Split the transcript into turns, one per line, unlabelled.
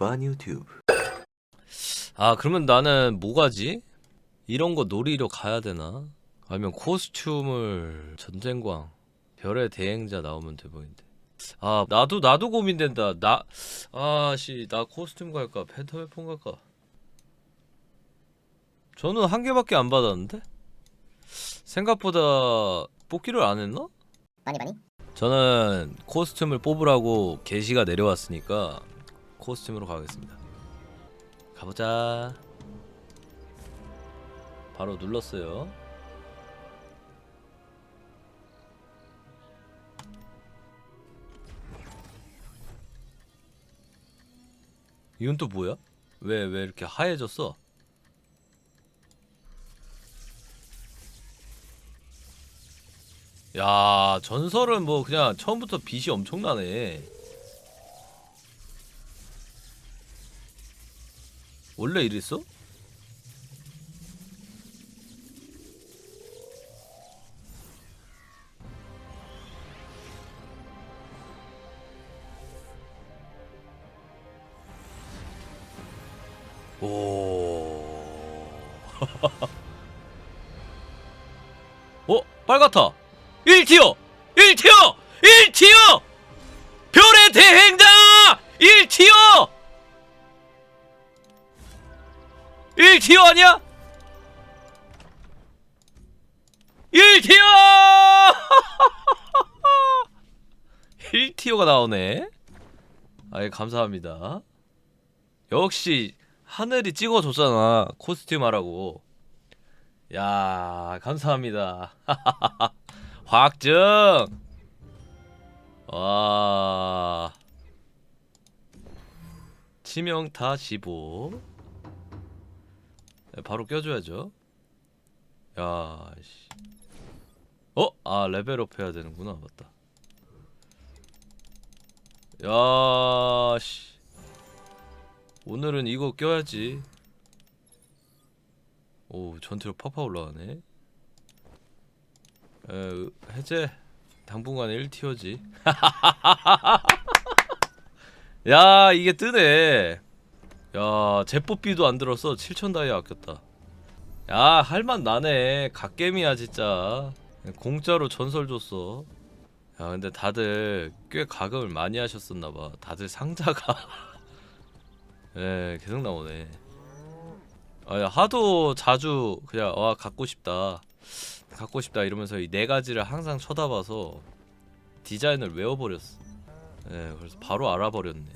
Fun YouTube.
아 그러면 나는 뭐 가지? 이런 거 놀이로 가야 되나? 아니면 코스튬을 전쟁광 별의 대행자 나오면 대박인데 아 나도 나도 고민된다 나 아씨 나 코스튬 갈까 펜터웨폰 갈까 저는 한 개밖에 안 받았는데 생각보다 뽑기를 안 했나?
많이 많이
저는 코스튬을 뽑으라고 게시가 내려왔으니까 코스튬으로 가겠습니다. 가보자. 바로 눌렀어요. 이건 또 뭐야? 왜 왜 이렇게 하얘졌어? 야 전설은 뭐 그냥 처음부터 빛이 엄청나네 원래 이랬어? 오. 어? 빨갛다. 1티어! 1티어! 1티어! 별의 대행자! 1티어! 1티어 아니야? 1티어! 1티어가 나오네. 아예 감사합니다. 역시 하늘이 찍어줬잖아. 코스튬 하라고. 야, 감사합니다. 확정. 와. 치명타 15. 네, 바로 껴줘야죠. 야, 씨. 어? 아, 레벨업 해야 되는구나. 맞다. 야, 씨. 오늘은 이거 껴야지. 오, 전투력 팍팍 올라가네. 에, 해제. 당분간 1티어지. 야, 이게 뜨네. 야, 제뽀비도 안 들었어. 7천 다이 아꼈다. 야, 할만 나네. 갓겜이야, 진짜. 공짜로 전설 줬어. 야, 근데 다들 꽤 가금을 많이 하셨었나봐. 다들 상자가. 예, 계속 나오네. 아, 야, 하도 자주 그냥 와 갖고 싶다, 갖고 싶다 이러면서 이 네 가지를 항상 쳐다봐서 디자인을 외워버렸어. 예, 그래서 바로 알아버렸네.